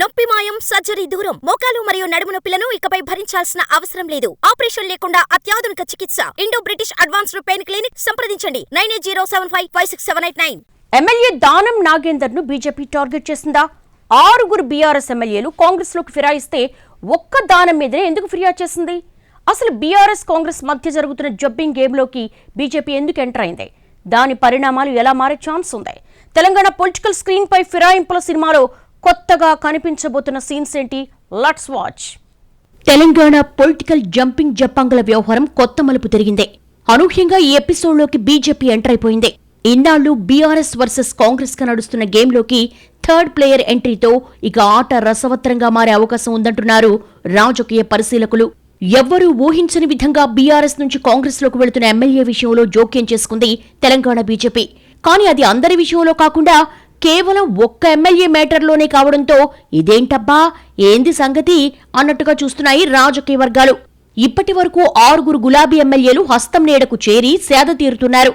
నొప్పి మాయం సర్జరీ దూరం. మోకాలు మరియు నడుము నొప్పులను ఇకపై భరించాల్సిన అవసరం లేదు. ఆపరేషన్ లేకుండా అత్యాధునిక చికిత్స. Indo British advanced pain clinic సంప్రదించండి. Nine eight zero seven five five six seven eight nine. MLA Danam నాగేందర్ను BJP target చేసిందా? ఆరుగురు బీఆర్ఎస్ ఎమ్మెల్యేలు కాంగ్రెస్లోకి ఫిరాయిస్తే ఒక్క దానం మీదనే ఎందుకు ఫిర్యాదు చేసింది? అసలు బీఆర్ఎస్ కాంగ్రెస్ మధ్య జరుగుతున్న జబ్బింగ్ గేమ్లోకి బీజేపీ ఎందుకు ఎంటర్ అయింది? దాని పరిణామాలు ఎలా మారే ఛాన్స్ ఉంది? తెలంగాణ పొలిటికల్ స్క్రీన్ పై ఫిరాయింపుల సినిమాలో కొత్తగా కనిపించబోతున్న సీన్స్ ఏంటి? Let's watch Telangana political jumping జపాంగుల వ్యవహారం కొత్త మలుపు తిరిగింది. అనూహ్యంగా ఈ ఎపిసోడ్లోకి బీజేపీ ఎంటర్ అయిపోయింది. ఇన్నాళ్ళు బీఆర్ఎస్ వర్సెస్ కాంగ్రెస్గా నడుస్తున్న గేమ్లోకి థర్డ్ ప్లేయర్ ఎంట్రీతో ఇక ఆట రసవత్రంగా మారే అవకాశం ఉందంటున్నారు రాజకీయ పరిశీలకులు. ఎవ్వరూ ఊహించని విధంగా బీఆర్ఎస్ నుంచి కాంగ్రెస్లోకి వెళుతున్న ఎమ్మెల్యే విషయంలో జోక్యం చేసుకుంది తెలంగాణ బీజేపీ. కానీ అది అందరి విషయంలో కాకుండా కేవలం ఒక్క ఎమ్మెల్యే మేటర్లోనే కావడంతో ఇదేంటబ్బా? ఏంది సంగతి? అన్నట్టుగా చూస్తున్నాయి రాజకీయ వర్గాలు. ఇప్పటి వరకు ఆరుగురు గులాబీ ఎమ్మెల్యేలు హస్తం నీడకు చేరి సేద తీరుతున్నారు.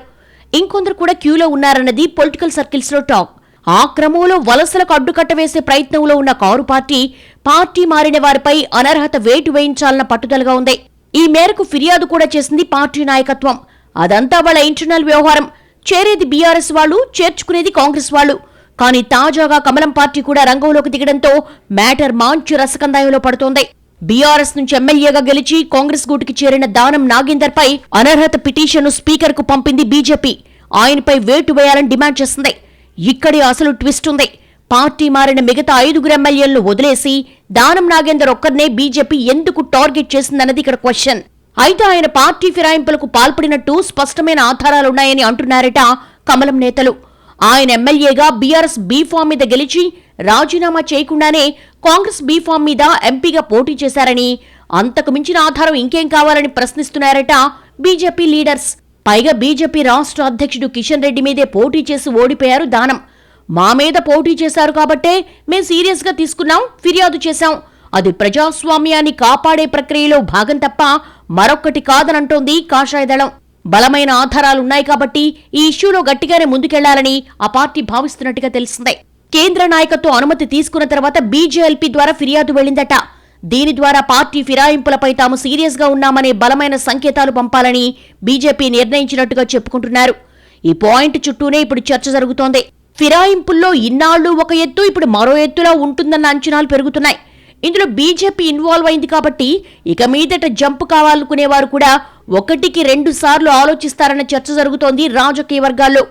ఇంకొందరు కూడా క్యూలో ఉన్నారన్నది పొలిటికల్ సర్కిల్స్లో టాక్. ఆ క్రమంలో వలసలకు అడ్డుకట్ట వేసే ప్రయత్నంలో ఉన్న కారు పార్టీ పార్టీ మారిన వారిపై అనర్హత వేటు వేయించాలన్న పట్టుదలగా ఉంది. ఈ మేరకు ఫిర్యాదు కూడా చేసింది పార్టీ నాయకత్వం. అదంతా వాళ్ళ ఇంటర్నల్ వ్యవహారం. చేరేది బీఆర్ఎస్ వాళ్ళు చేర్చుకునేది కాంగ్రెస్ వాళ్ళు. కానీ తాజాగా కమలం పార్టీ కూడా రంగంలోకి దిగడంతో మ్యాటర్ మాంచు రసకందాయంలో పడుతోంది. బీఆర్ఎస్ నుంచి ఎమ్మెల్యేగా గెలిచి కాంగ్రెస్ గూటికి చేరిన దానం నాగేందర్ పై అనర్హత పిటిషన్ను స్పీకర్కు పంపింది బీజేపీ. ఆయనపై వేటు వేయాలని డిమాండ్ చేసింది ఇక్కడి అసలు ట్విస్ట్ ఉంది. పార్టీ మారిన మిగతా ఐదుగురు ఎమ్మెల్యేలను వదిలేసి దానం నాగేందర్ ఒక్కరినే బీజేపీ ఎందుకు టార్గెట్ చేసిందన్నది ఇక్కడ క్వశ్చన్. అయితే ఆయన పార్టీ ఫిరాయింపులకు పాల్పడినట్టు స్పష్టమైన ఆధారాలున్నాయని అంటున్నారట కమలం నేతలు. ఆయన ఎమ్మెల్యేగా బీఆర్ఎస్ బీఫామ్ మీద గెలిచి రాజీనామా చేయకుండానే కాంగ్రెస్ బీఫామ్ మీద ఎంపీగా పోటీ చేశారని అంతకు మించిన ఆధారం ఇంకేం కావాలని ప్రశ్నిస్తున్నారట బీజేపీ లీడర్స్. పైగా బీజేపీ రాష్ట్ర అధ్యక్షుడు కిషన్ రెడ్డి మీదే పోటీ చేసి ఓడిపోయారు దానం. మా మీద పోటీ చేశారు కాబట్టే మేం సీరియస్గా తీసుకున్నాం ఫిర్యాదు చేశాం. అది ప్రజాస్వామ్యాన్ని కాపాడే ప్రక్రియలో భాగం తప్ప మరొక్కటి కాదనంటోంది కాషాయదళం బలమైన ఆధారాలున్నాయి కాబట్టి ఈ ఇష్యూలో గట్టిగానే ముందుకెళ్ళాలని ఆ పార్టీ భావిస్తున్నట్టుగా తెలిసిందే కేంద్ర నాయకత్వం అనుమతి తీసుకున్న తర్వాత బీజేఎల్పీ ద్వారా ఫిర్యాదు వెళ్ళిందట దీని ద్వారా పార్టీ ఫిరాయింపులపై తాము సీరియస్గా ఉన్నామనే బలమైన సంకేతాలు పంపాలని బీజేపీ నిర్ణయించినట్టుగా చెప్పుకుంటున్నారు. ఈ పాయింట్ చుట్టూనే ఇప్పుడు చర్చ జరుగుతోంది. ఫిరాయింపుల్లో ఇన్నాళ్ళు ఒక ఎత్తు ఇప్పుడు మరో ఎత్తులా ఉంటుందన్న అంచనాలు పెరుగుతున్నాయి. ఇందులో బీజేపీ ఇన్వాల్వ్ అయింది కాబట్టి ఇక మీదట జంప్ కావాలనుకునేవారు కూడా ఒకటికి రెండు సార్లు ఆలోచిస్తారన్న చర్చ జరుగుతోంది రాజకీయ వర్గాల్లో.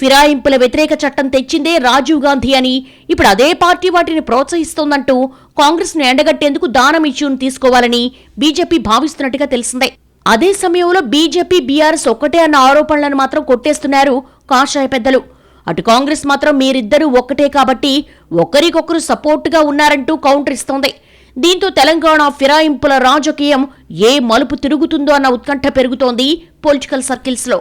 ఫిరాయింపుల వ్యతిరేక చట్టం తెచ్చిందే రాజీవ్ గాంధీ అని ఇప్పుడు అదే పార్టీ వాటిని ప్రోత్సహిస్తోందంటూ కాంగ్రెస్ను ఎండగట్టేందుకు దానం ఇష్యూను తీసుకోవాలని బీజేపీ భావిస్తున్నట్టుగా తెలిసిందే. అదే సమయంలో బీజేపీ బీఆర్ఎస్ ఒక్కటే అన్న ఆరోపణలను మాత్రం కొట్టేస్తున్నారు కాషాయ పెద్దలు. అటు కాంగ్రెస్ మాత్రం మీరిద్దరూ ఒక్కటే కాబట్టి ఒకరికొకరు సపోర్టుగా ఉన్నారంటూ కౌంటర్ ఇస్తోంది. దీంతో తెలంగాణ ఫిరాయింపుల రాజకీయం ఏ మలుపు తిరుగుతుందో అన్న ఉత్కంఠ పెరుగుతోంది పొలిటికల్ సర్కిల్స్లో.